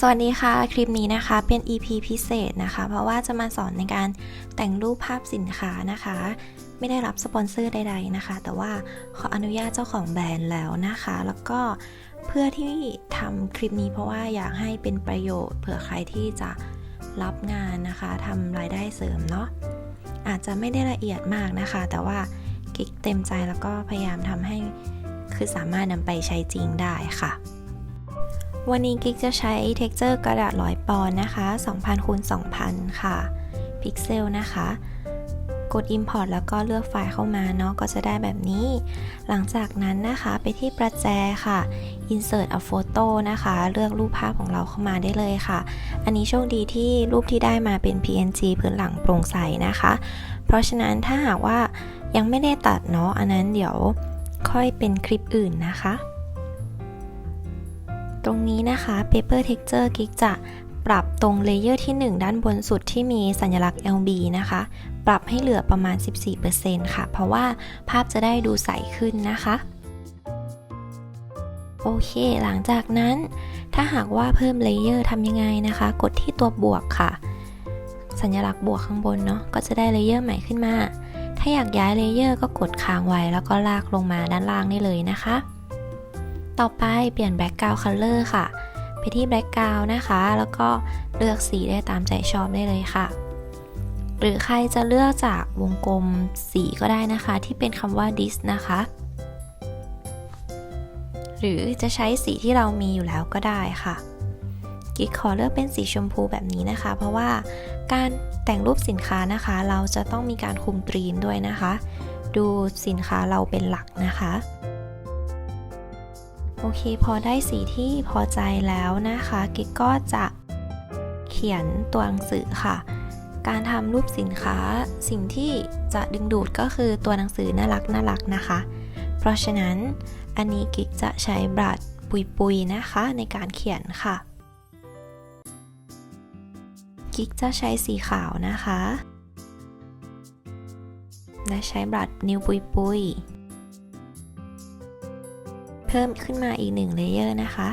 สวัสดีค่ะ คลิปนี้นะคะเป็น EP พิเศษนะคะ เพราะว่าจะมาสอนในการแต่งรูปภาพสินค้านะคะ ไม่ได้รับสปอนเซอร์ใดๆนะคะ แต่ว่าขออนุญาตเจ้าของแบรนด์แล้วนะคะ แล้วก็เพื่อที่ทำคลิปนี้เพราะว่าอยากให้เป็นประโยชน์ เผื่อใครที่จะรับงานนะคะทำรายได้เสริมเนาะอาจจะไม่ได้ละเอียดมากนะคะ แต่ว่ากิ๊กเต็มใจแล้วก็พยายามทำให้คือสามารถนำไปใช้จริงได้ค่ะ วันนี้กิ๊กจะใช้ texture กระดาษร้อยปอนนะคะ 2,000คูณ2,000 ค่ะ พิกเซลนะคะ กด import แล้วก็เลือกไฟล์เข้ามาเนาะ ก็จะได้แบบนี้ หลังจากนั้นนะคะไปที่ประแจค่ะ insert a photo นะคะ เลือกรูปภาพของเราเข้ามาได้เลยค่ะ อันนี้โชคดีที่รูปที่ได้มาเป็น PNG พื้นหลังโปร่งใสนะคะ เพราะฉะนั้นถ้าหากว่ายังไม่ได้ตัดเนาะ อันนั้นเดี๋ยวค่อยเป็นคลิปอื่นนะคะ ตรงนี้นะคะ Paper Texture กิ๊กจะปรับตรงเลเยอร์ที่ 1 ด้านบนสุดที่มีสัญลักษณ์ LB นะคะ ปรับให้เหลือประมาณ 14%ค่ะ เพราะว่าภาพจะได้ดูใสขึ้นนะคะ โอเค หลังจากนั้น ถ้าหากว่าเพิ่มเลเยอร์ทำยังไงนะคะ กดที่ตัวบวกค่ะ สัญลักษณ์บวกข้างบนเนาะ ก็จะได้เลเยอร์ใหม่ขึ้นมา ถ้าอยากย้ายเลเยอร์ก็กดค้างไว้แล้วก็ลากลงมาด้านล่างได้เลยนะคะ ต่อไปเปลี่ยน background color ค่ะ ไปที่ background นะคะ แล้วก็เลือกสีได้ตามใจชอบได้เลยค่ะ หรือใครจะเลือกจากวงกลมสีก็ได้นะคะ ที่เป็นคำว่า this นะคะ หรือจะใช้สีที่เรามีอยู่แล้วก็ได้ค่ะกิ๊กขอเลือกเป็นสีชมพูแบบนี้นะคะ เพราะว่าการแต่งรูปสินค้านะคะ เราจะต้องมีการคุมตรีมด้วยนะคะ ดูสินค้าเราเป็นหลักนะคะ โอเคพอได้สีที่พอใจแล้วนะคะกิ๊กก็จะเขียนตัวหนังสือค่ะ การทำรูปสินค้าสิ่งที่จะดึงดูดก็คือตัวหนังสือน่ารักน่ารักนะคะ เพราะฉะนั้นอันนี้กิ๊กจะใช้บรัดปุยๆนะคะในการเขียนค่ะกิ๊กจะใช้สีขาวนะคะ และใช้บรัดนิ้วปุยๆเพิ่มขึ้นมาอีกหนึ่งเลเยอร์นะคะ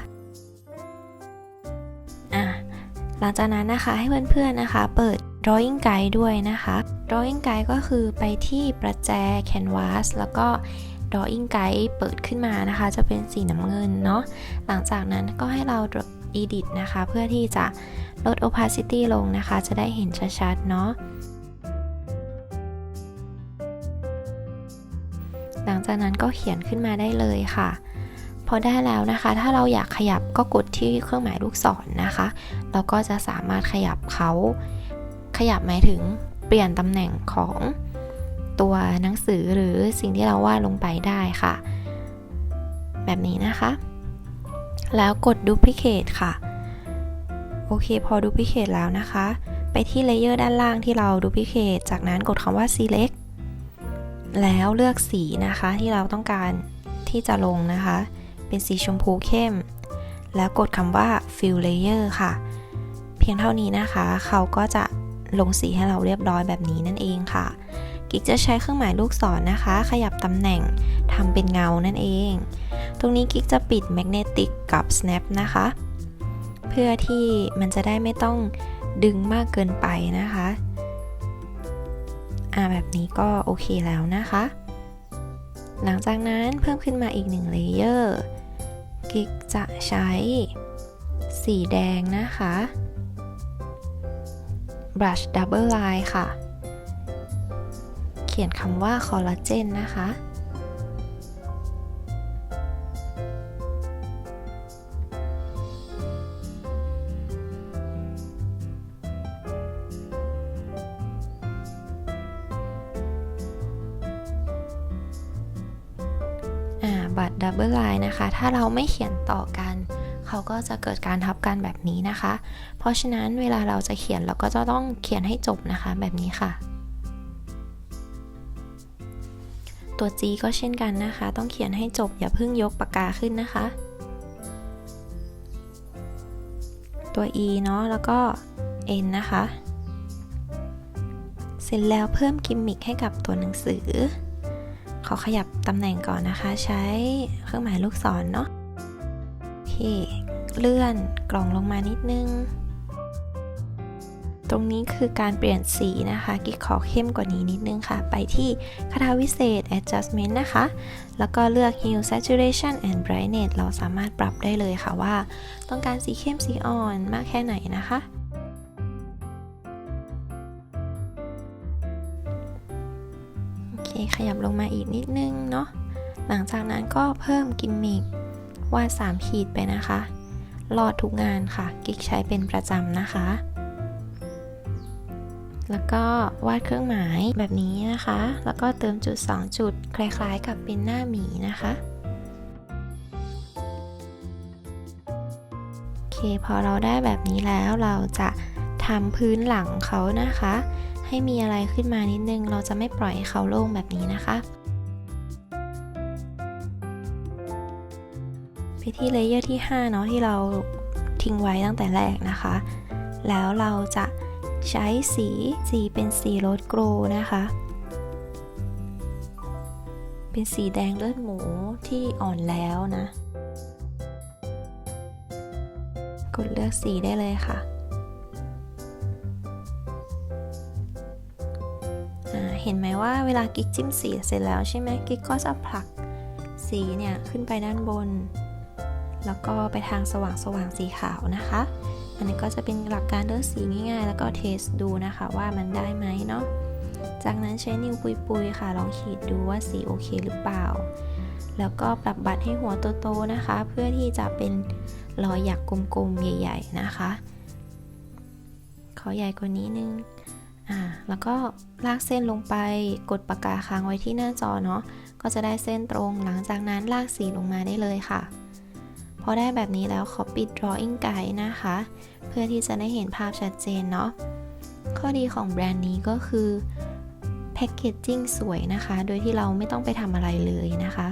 หลังจากนั้นนะคะให้เพื่อนๆนะคะ เปิด drawing guide ด้วยนะคะ drawing guide ก็คือไปที่ประแจ canvas แล้วก็ drawing guide เปิดขึ้นมานะคะ จะเป็นสีน้ำเงินเนาะหลังจากนั้นก็ให้เรา edit นะคะ เพื่อที่จะลด opacity ลงนะคะ จะได้เห็นชัดๆเนาะหลังจากนั้นก็เขียนขึ้นมาได้เลยค่ะ อได้แล้วนะคะ ถ้าเราอยากขยับก็กดที่เครื่องหมายลูกศรนนะคะ เราก็จะสามารถขยับเขาขยับหมายถึงเปลี่ยนตำแหน่งของตัวหนังสือหรือสิ่งที่เราวาดลงไปได้ค่ะ แบบนี้นะคะ แล้วกด duplicate ค่ะ โอเคพอ duplicate แล้วนะคะ ไปที่เลเยอร์ด้านล่างที่เรา duplicate จากนั้นกดคำว่า select แล้วเลือกสีนะคะที่เราต้องการที่จะลงนะคะ เป็นสีชมพูเข้ม แล้วกดคำว่า fill layer ค่ะ เพียงเท่านี้นะคะ เขาก็จะลงสีให้เราเรียบร้อยแบบนี้นั่นเองค่ะ กิ๊กจะใช้เครื่องหมายลูกศรนนะคะ ขยับตำแหน่งทำเป็นเงานั่นเอง ตรงนี้กิ๊กจะปิด magnetic กับ snap นะคะ เพื่อที่มันจะได้ไม่ต้องดึงมากเกินไปนะคะอ่าแบบนี้ก็โอเคแล้วนะคะ หลังจากนั้นเพิ่มขึ้นมาอีกหนึ่งเลเยอร์ จะใช้สีแดงนะคะ brush double line ค่ะ เขียนคำว่าคอลลาเจนนะคะ บัตรดับเบิลไลน์นะคะ ถ้าเราไม่เขียนต่อกัน เขาก็จะเกิดการทับกันแบบนี้นะคะ เพราะฉะนั้นเวลาเราจะเขียนเราก็จะต้องเขียนให้จบนะคะแบบนี้ค่ะ ตัว G ก็เช่นกันนะคะ ต้องเขียนให้จบอย่าเพิ่งยกปากกาขึ้นนะคะ ตัว E เนาะแล้วก็ N นะคะ เสร็จแล้วเพิ่มกิมมิคให้กับตัวหนังสือ ขอขยับตำแหน่งก่อนนะคะ ใช้เครื่องหมายลูกศรเนาะโอเคเลื่อนกล่องลงมานิดนึง ตรงนี้คือการเปลี่ยนสีนะคะ กิ๊กขอเข้มกว่านี้นิดนึงค่ะ ไปที่คาถาวิเศษ adjustment นะคะ แล้วก็เลือก hue saturation and brightness เราสามารถปรับได้เลยค่ะว่า ต้องการสีเข้มสีอ่อนมากแค่ไหนนะคะ ขยับลงมาอีกนิดนึงเนาะหลังจากนั้นก็เพิ่มกิมมิกวาด3ขีดไปนะคะรอดทุกงานค่ะ กิ๊กใช้เป็นประจำนะคะ แล้วก็วาดเครื่องหมายแบบนี้นะคะ แล้วก็เติมจุด 2 จุด คล้ายๆ กับเป็นหน้าหมีนะคะ โอเค พอเราได้แบบนี้แล้วเราจะทำพื้นหลังเขานะคะ ให้มีอะไรขึ้นมานิดนึง เราจะไม่ปล่อยให้เขาโล่งแบบนี้นะคะไปที่เลเยอร์ที่ 5 เนาะที่เราทิ้งไว้ตั้งแต่แรกนะคะ แล้วเราจะใช้สีสีเป็นสีโรสโกรนะคะ เป็นสีแดงเลือดหมูที่อ่อนแล้วนะ กดเลือกสีได้เลยค่ะ เห็นไหมว่าเวลากิ๊กจิ้มสีเสร็จแล้วใช่ไหมกิ๊กก็จะผลักสีเนี่ยขึ้นไปด้านบน แล้วก็ไปทางสว่างสว่างสีขาวนะคะ อันนี้ก็จะเป็นหลักการเลือกสีง่ายๆ แล้วก็เทสดูนะคะว่ามันได้ไหมเนาะจากนั้นใช้นิ้วปุยๆค่ะลองขีดดูว่าสีโอเคหรือเปล่า แล้วก็ปรับบัตรให้หัวโตๆนะคะ เพื่อที่จะเป็นรอยหยักกลมๆใหญ่ ๆนะคะ ขอใหญ่กว่านี้นึง อ่าแล้วก็ลากเส้นลงไปกดปากกาค้างไว้ที่หน้าจอเนาะก็จะได้เส้นตรงหลังจากนั้นลากสีลงมาได้เลยค่ะ พอได้แบบนี้แล้วขอปิด drawing guide นะคะ เพื่อที่จะได้เห็นภาพชัดเจนเนาะข้อดีของแบรนด์นี้ก็คือแพคเกจจิ้งสวยนะคะ โดยที่เราไม่ต้องไปทำอะไรเลยนะคะ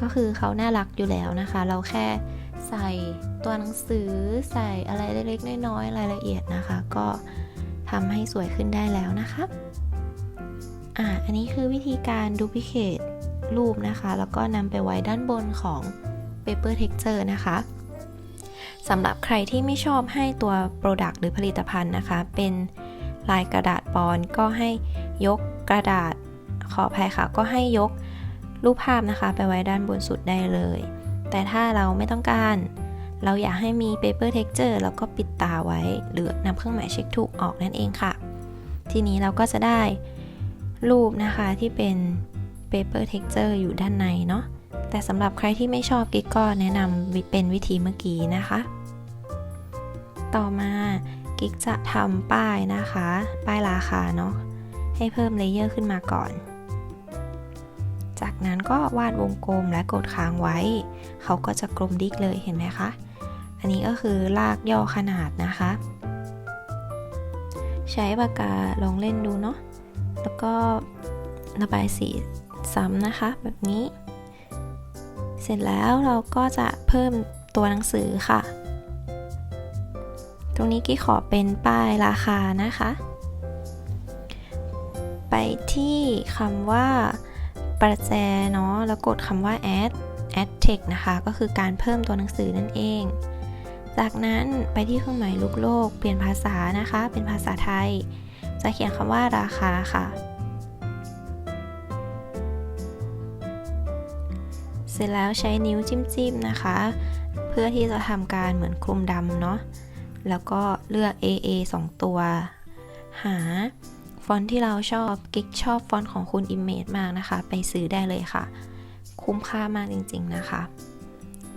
ก็คือเขาน่ารักอยู่แล้วนะคะ เราแค่ ใส่ตัวหนังสือใส่อะไรเล็กๆน้อยๆรายละเอียดนะคะ ก็ทำให้สวยขึ้นได้แล้วนะคะอ่าอันนี้คือวิธีการดูพิเคตรูปนะคะ แล้วก็นำไปไว้ด้านบนของ Paper Texture นะคะสำหรับใครที่ไม่ชอบให้ตัว Product หรือผลิตภัณฑ์นะคะ เป็นลายกระดาษปอนก็ให้ยกกระดาษขออภัยค่ะ ก็ให้ยกรูปภาพนะคะ ไปไว้ด้านบนสุดได้เลย แต่ถ้าเราไม่ต้องการ เราอยากให้มี paper texture แล้วก็ปิดตาไว้ หรือนำเครื่องหมายเช็คถูกออกนั่นเองค่ะ ทีนี้เราก็จะได้รูปนะคะที่เป็น paper texture อยู่ด้านในเนาะแต่สำหรับใครที่ไม่ชอบกิ๊กก็แนะนำเป็นวิธีเมื่อกี้นะคะ ต่อมากิ๊กจะทำป้ายนะคะ ป้ายราคาเนาะให้เพิ่มเลเยอร์ขึ้นมาก่อน จากนั้นก็วาดวงกลมและกดค้างไว้ เขาก็จะกลมดิกเลยเห็นไหมคะ อันนี้ก็คือลากย่อขนาดนะคะ ใช้ปากกาลองเล่นดูเนาะ แล้วก็ระบายสีซ้ำนะคะ แบบนี้ เสร็จแล้วเราก็จะเพิ่มตัวหนังสือค่ะ ตรงนี้กี้ขอเป็นป้ายราคานะคะ ไปที่คำว่าประแจเนาะแล้วกดคำว่า add add text นะคะ ก็คือการเพิ่มตัวหนังสือนั่นเอง จากนั้นไปที่เครื่องหมายลูกโลก เปลี่ยนภาษานะคะ เป็นภาษาไทย จะเขียนคำว่าราคาค่ะ เสร็จแล้วใช้นิ้วจิ้มๆนะคะ เพื่อที่จะทำการเหมือนคลุมดำเนาะ แล้วก็เลือก AA 2 ตัว หาฟอนต์ที่เราชอบ กิ๊กชอบฟอนต์ของคุณ Image มากนะคะ ไปซื้อได้เลยค่ะ คุ้มค่ามากจริง ๆ นะคะ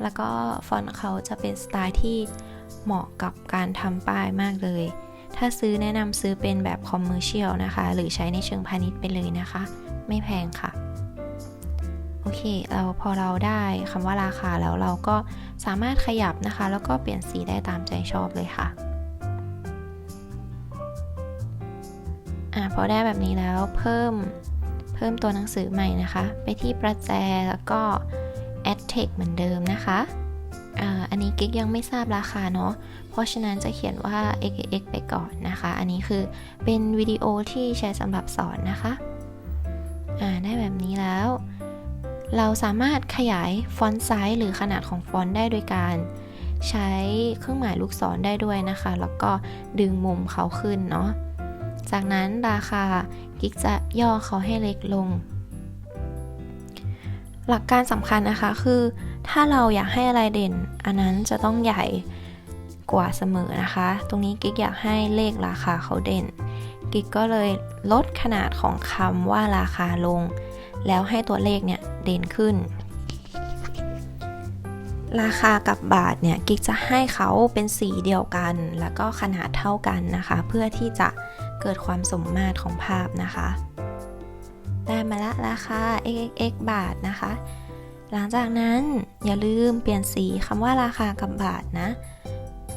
แล้วก็ฟอนต์เขาจะเป็นสไตล์ที่เหมาะกับการทำป้ายมากเลย ถ้าซื้อแนะนำซื้อเป็นแบบคอมเมอร์เชียลนะคะ หรือใช้ในเชิงพาณิชย์ไปเลยนะคะ ไม่แพงค่ะ โอเค เราพอเราได้คำว่าราคาแล้วเราก็สามารถขยับนะคะ แล้วก็เปลี่ยนสีได้ตามใจชอบเลยค่ะอ่าพอได้แบบนี้แล้วเพิ่ม พิ่มตัวหนังสือใหม่นะคะ ไปที่ประแจแล้วก็ add text เหมือนเดิมนะคะอันนี้กิ๊กยังไม่ทราบราคาเนาะ เพราะฉะนั้นจะเขียนว่า xx ไปก่อนนะคะ อันนี้คือเป็นวิดีโอที่ใช้สำหรับสอนนะคะอ่าได้แบบนี้แล้ว เราสามารถขยายฟอนต์ไซส์หรือขนาดของฟอนต์ได้โดยการใช้เครื่องหมายลูกศรได้ด้วยนะคะ แล้วก็ดึงมุมเขาขึ้นเนาะ จากนั้นราคากิ๊กจะย่อเขาให้เล็กลง หลักการสำคัญนะคะคือ ถ้าเราอยากให้อะไรเด่น อันนั้นจะต้องใหญ่กว่าเสมอนะคะ ตรงนี้กิ๊กอยากให้เลขราคาเขาเด่น กิ๊กก็เลยลดขนาดของคำว่าราคาลง แล้วให้ตัวเลขเนี่ยเด่นขึ้น ราคากับบาทเนี่ยกิ๊กจะให้เขาเป็นสีเดียวกัน แล้วก็ขนาดเท่ากันนะคะ เพื่อที่จะ เกิดความสมมาตรของภาพนะคะ ได้มาละราคา xx บาทนะคะ หลังจากนั้นอย่าลืมเปลี่ยนสีคำว่าราคากับบาทนะ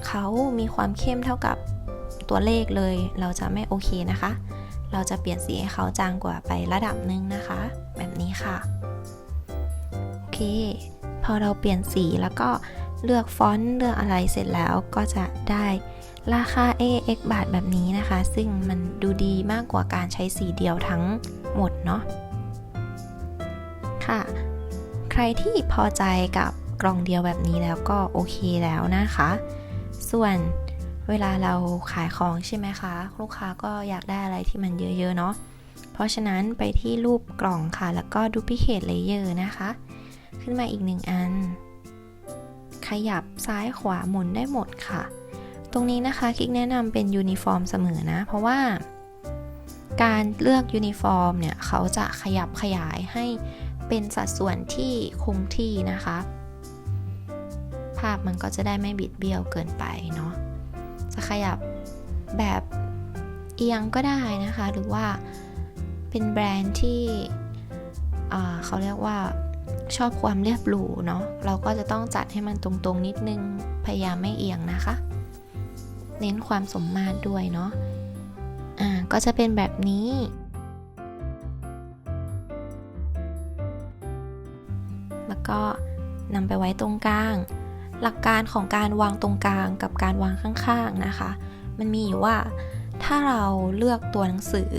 เขามีความเข้มเท่ากับตัวเลขเลย เราจะไม่โอเคนะคะ เราจะเปลี่ยนสีให้เขาจางกว่าไประดับหนึ่งนะคะ แบบนี้ค่ะ โอเค พอเราเปลี่ยนสีแล้วก็เลือกฟอนต์เลือกอะไรเสร็จแล้วก็จะได้ ราคา AX บาทแบบนี้นะคะ ซึ่งมันดูดีมากกว่าการใช้สีเดียวทั้งหมดเนาะค่ะ ใครที่พอใจกับกล่องเดียวแบบนี้แล้วก็โอเคแล้วนะคะ ส่วนเวลาเราขายของใช่ไหมคะ ลูกค้าก็อยากได้อะไรที่มันเยอะ ๆ เนาะเพราะฉะนั้นไปที่รูปกล่องค่ะ แล้วก็ duplicate layer นะคะ ขึ้นมาอีกหนึ่งอัน ขยับซ้ายขวาหมุนได้หมดค่ะ ตรงนี้นะคะคลิกแนะนำเป็นยูนิฟอร์มเสมอนะ เพราะว่า การเลือกยูนิฟอร์มเนี่ยเขาจะขยับขยายให้เป็นสัดส่วนที่คงที่นะคะ ภาพมันก็จะได้ไม่บิดเบี้ยวเกินไปเนาะจะขยับแบบเอียงก็ได้นะคะ หรือว่าเป็นแบรนด์ที่เขาเรียกว่าชอบความเรียบหรูเนาะเราก็จะต้องจัดให้มันตรงๆนิดนึง พยายามไม่เอียงนะคะ เน้นความสมมาตรด้วยเนาะอ่าก็จะเป็นแบบนี้ แล้วก็นำไปไว้ตรงกลาง หลักการของการวางตรงกลางกับการวางข้างๆนะคะ มันมีอยู่ว่าถ้าเราเลือกตัวหนังสือ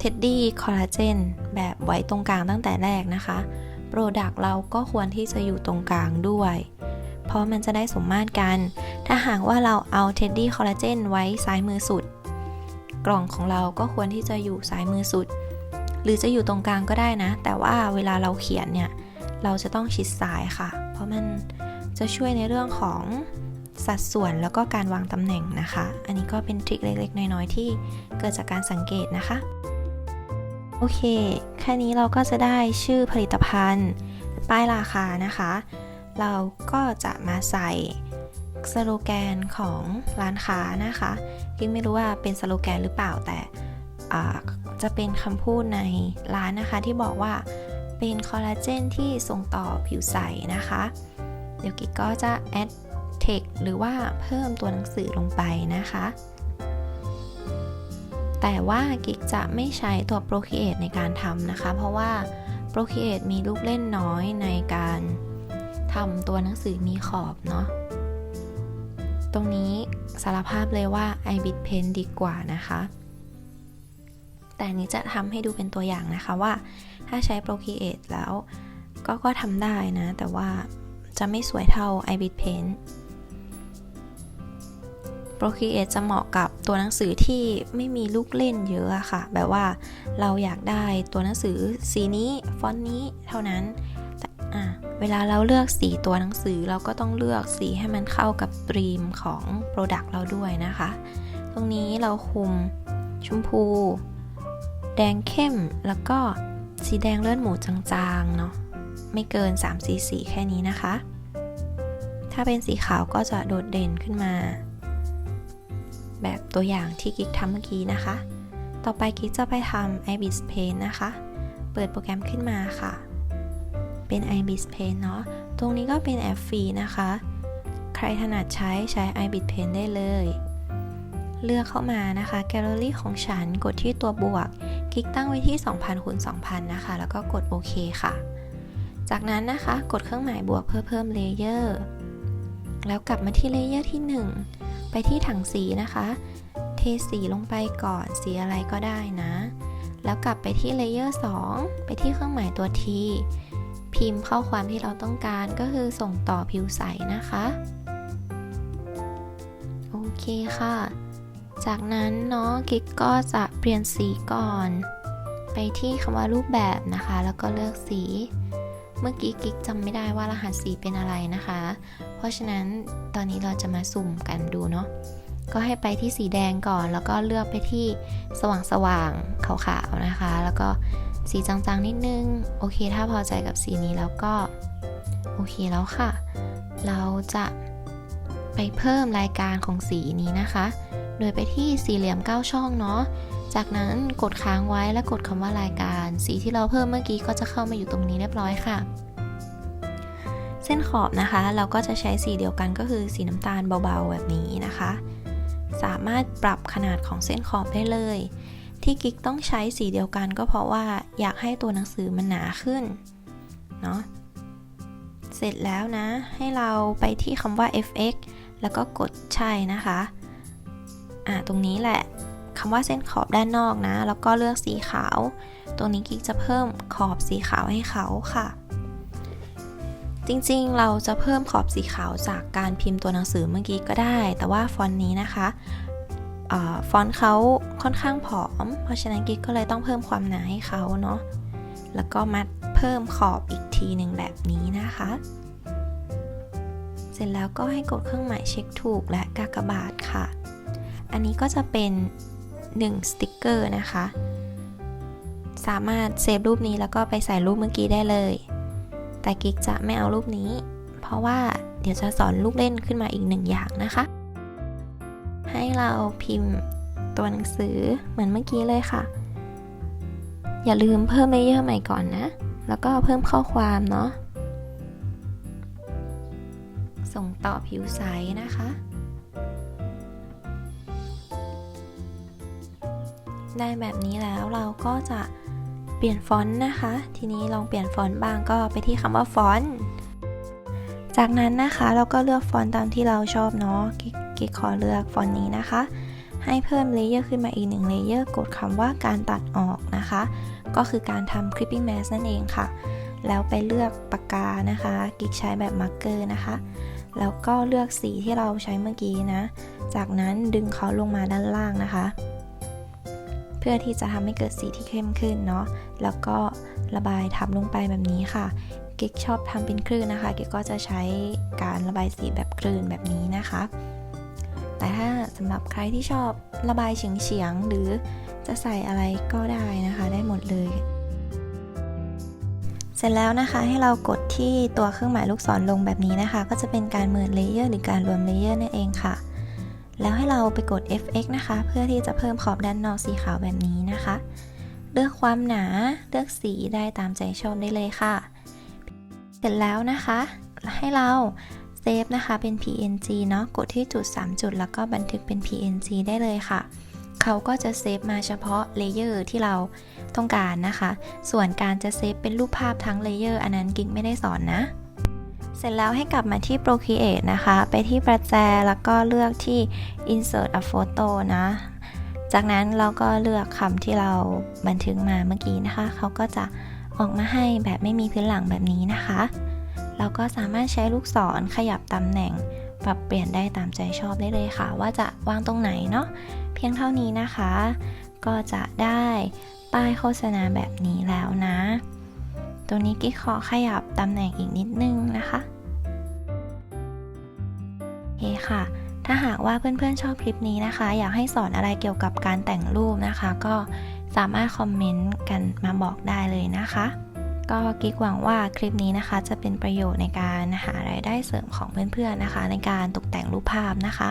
Teddy Collagen แบบไว้ตรงกลางตั้งแต่แรกนะคะ โปรดักต์เราก็ควรที่จะอยู่ตรงกลางด้วย เพราะมันจะได้สมมาตรกัน ถ้าหากว่าเราเอา Teddy Collagen ไว้ซ้ายมือสุด กล่องของเราก็ควรที่จะอยู่ซ้ายมือสุด หรือจะอยู่ตรงกลางก็ได้นะ แต่ว่าเวลาเราเขียนเนี่ย เราจะต้องชิดซ้ายค่ะ เพราะมันจะช่วยในเรื่องของสัดส่วนแล้วก็การวางตำแหน่งนะคะ อันนี้ก็เป็นทริคเล็กๆ น้อยๆ ที่เกิดจากการสังเกตนะคะ โอเค แค่นี้เราก็จะได้ชื่อผลิตภัณฑ์ ป้ายราคานะคะ เราก็จะมาใส่ สโลแกนของร้านค้านะคะกิ๊งไม่รู้ว่าเป็นสโลแกนหรือเปล่าแต่จะเป็นคำพูดในร้านนะคะที่บอกว่าเป็นคอลลาเจนที่ส่งต่อผิวใสนะคะ เดี๋ยวกิ๊กก็จะแอดเทคหรือว่าเพิ่มตัวหนังสือลงไปนะคะ แต่ว่ากิ๊กจะไม่ใช้ตัว Procreate ในการทำนะคะ เพราะว่า Procreate มีลูกเล่นน้อยในการทำตัวหนังสือมีขอบเนาะ ตรงนี้สารภาพเลยว่า i b i t Pen ดีกว่านะคะ แต่นี้จะทำให้ดูเป็นตัวอย่างนะคะว่า ถ้าใช้ Procreate แล้วก็ก็ทำได้นะ แต่ว่าจะไม่สวยเท่า i b i t Pen Procreate จะเหมาะกับตัวหนังสือที่ไม่มีลูกเล่นเยอะอะค่ะ แบบว่าเราอยากได้ตัวหนังสือสีนี้ ฟอนต์นี้เท่านั้นแต่ เวลาเราเลือกสีตัวหนังสือเราก็ต้องเลือกสีให้มันเข้ากับตรีมของ Product เราด้วยนะคะ ตรงนี้เราคุมชมพู แดงเข้มแล้วก็สีแดงเลือดหมูจางๆเนาะไม่เกิน3สีสีแค่นี้นะคะ ถ้าเป็นสีขาวก็จะโดดเด่นขึ้นมา แบบตัวอย่างที่กิ๊กทำเมื่อกี้นะคะ ต่อไปกิ๊กจะไปทำ ibis paint นะคะ เปิดโปรแกรมขึ้นมาค่ะ เป็น ibis paint เนาะ ตรงนี้ก็เป็นแอปฟรีนะคะ ใครถนัดใช้ใช้ ibis paint ได้เลย เลือกเข้ามานะคะ แกลเลอรี่ของฉันกดที่ตัวบวก คลิกตั้งไว้ที่ 2000คูณ2000 นะคะ แล้วก็กดโอเคค่ะ จากนั้นนะคะกดเครื่องหมายบวกเพื่อเพิ่มเลเยอร์แล้วกลับมาที่เลเยอร์ที่ 1 ไปที่ถังสีนะคะ เทสีลงไปก่อนสีอะไรก็ได้นะ แล้วกลับไปที่เลเยอร์2ไปที่เครื่องหมายตัว T พิมพ์ข้อความที่เราต้องการก็คือส่งต่อผิวใสนะคะ โอเคค่ะ จากนั้นเนาะกิ๊กก็จะเปลี่ยนสีก่อน ไปที่คำว่ารูปแบบนะคะ แล้วก็เลือกสีเมื่อกี้กิ๊กจำไม่ได้ว่ารหัสสีเป็นอะไรนะคะ เพราะฉะนั้นตอนนี้เราจะมาสุ่มกันดูเนาะ ก็ให้ไปที่สีแดงก่อน แล้วก็เลือกไปที่สว่างสว่างๆขาวๆนะคะ แล้วก็ สีจางๆนิดนึง โอเค ถ้าพอใจกับสีนี้แล้วก็ โอเคแล้วค่ะ เราจะไปเพิ่มรายการของสีนี้นะคะ โดยไปที่สี่เหลี่ยม 9 ช่องเนาะ จากนั้นกดค้างไว้แล้วกดคำว่ารายการ สีที่เราเพิ่มเมื่อกี้ก็จะเข้ามาอยู่ตรงนี้เรียบร้อยค่ะ เส้นขอบนะคะ เราก็จะใช้สีเดียวกันก็คือสีน้ำตาลเบาๆแบบนี้นะคะ สามารถปรับขนาดของเส้นขอบได้เลย ที่กิ๊กต้องใช้สีเดียวกันก็เพราะว่าอยากให้ตัวหนังสือมันหนาขึ้นเนาะเสร็จแล้วนะ ให้เราไปที่คำว่า fx แล้วก็กดใช่นะคะอ่าตรงนี้แหละคำว่าเส้นขอบด้านนอกนะ แล้วก็เลือกสีขาว ตรงนี้กิ๊กจะเพิ่มขอบสีขาวให้เขาค่ะ จริงๆเราจะเพิ่มขอบสีขาวจากการพิมพ์ตัวหนังสือเมื่อกี้ก็ได้ แต่ว่าฟอนต์นี้นะคะ ฟอนต์เขาค่อนข้างผอม เพราะฉะนั้นกิ๊กก็เลยต้องเพิ่มความหนาให้เขาเนาะแล้วก็มัดเพิ่มขอบอีกทีหนึ่งแบบนี้นะคะ เสร็จแล้วก็ให้กดเครื่องหมายเช็คถูกและกากบาทค่ะ อันนี้ก็จะเป็น 1 สติกเกอร์นะคะ สามารถเซฟรูปนี้แล้วก็ไปใส่รูปเมื่อกี้ได้เลย แต่กิ๊กจะไม่เอารูปนี้ เพราะว่าเดี๋ยวจะสอนลูกเล่นขึ้นมาอีกหนึ่งอย่างนะคะ ให้เราพิมพ์ตัวหนังสือเหมือนเมื่อกี้เลยค่ะ อย่าลืมเพิ่มเลเยอร์ใหม่ก่อนนะ แล้วก็เพิ่มข้อความเนาะ ส่งต่อผิวใสนะคะ ได้แบบนี้แล้วเราก็จะเปลี่ยนฟอนต์นะคะ ทีนี้ลองเปลี่ยนฟอนต์บ้างก็ไปที่คำว่าฟอนต์จากนั้นนะคะเราก็เลือกฟอนต์ตามที่เราชอบเนาะ กิ๊กขอเลือกฟอนต์นี้นะคะ ให้เพิ่มเลเยอร์ขึ้นมาอีกหนึ่งเลเยอร์กดคำว่าการตัดออกนะคะ ก็คือการทำ clipping mask นั่นเองค่ะ แล้วไปเลือกปากกานะคะกิ๊กใช้แบบมาร์กเกอร์นะคะ แล้วก็เลือกสีที่เราใช้เมื่อกี้นะ จากนั้นดึงเขาลงมาด้านล่างนะคะ เพื่อที่จะทำให้เกิดสีที่เข้มขึ้นเนาะ แล้วก็ระบายทับลงไปแบบนี้ค่ะกิ๊กชอบทำเป็นคลื่นนะคะกิ๊กก็จะใช้การระบายสีแบบคลื่นแบบนี้นะคะ แต่ถ้าสำหรับใครที่ชอบระบายเฉียงเฉียงๆหรือจะใส่อะไรก็ได้นะคะ ได้หมดเลย เสร็จแล้วนะคะให้เรากดที่ตัวเครื่องหมายลูกศรลงแบบนี้นะคะ ก็จะเป็นการเมิร์เลเยอร์หรือการรวมเลเยอร์นั่นเองค่ะ แล้วให้เราไปกด fx นะคะ เพื่อที่จะเพิ่มขอบด้านนอกสีขาวแบบนี้นะคะ เลือกความหนาเลือกสีได้ตามใจชอบได้เลยค่ะ เสร็จแล้วนะคะ ให้เรา เซฟนะคะ เป็น png เนาะ กดที่จุด 3 จุด แล้วก็บันทึกเป็น png ได้เลยค่ะ เขาก็จะเซฟมาเฉพาะเลเยอร์ที่เราต้องการนะคะ ส่วนการจะเซฟเป็นรูปภาพทั้งเลเยอร์อันนั้นกิ๊กไม่ได้สอนนะ เสร็จแล้วให้กลับมาที่ Procreate นะคะ ไปที่ประแจแล้วก็เลือกที่ Insert a photo นะ จากนั้นเราก็เลือกคำที่เราบันทึกมาเมื่อกี้นะคะ เขาก็จะออกมาให้แบบไม่มีพื้นหลังแบบนี้นะคะ เราก็สามารถใช้ลูกศรขยับตำแหน่ง ปรับเปลี่ยนได้ตามใจชอบได้เลยค่ะ ว่าจะวางตรงไหนเนาะเพียงเท่านี้นะคะ ก็จะได้ป้ายโฆษณาแบบนี้แล้วนะ ตัวนี้กิ๊กขอขยับตำแหน่งอีกนิดนึงนะคะโอเคค่ะ ถ้าหากว่าเพื่อนๆชอบคลิปนี้นะคะ อยากให้สอนอะไรเกี่ยวกับการแต่งรูปนะคะ ก็สามารถคอมเมนต์กันมาบอกได้เลยนะคะ ก็กิ๊กหวังว่าคลิปนี้นะคะ จะเป็นประโยชน์ในการหารายได้เสริมของเพื่อนๆนะคะ ในการตกแต่งรูปภาพนะคะ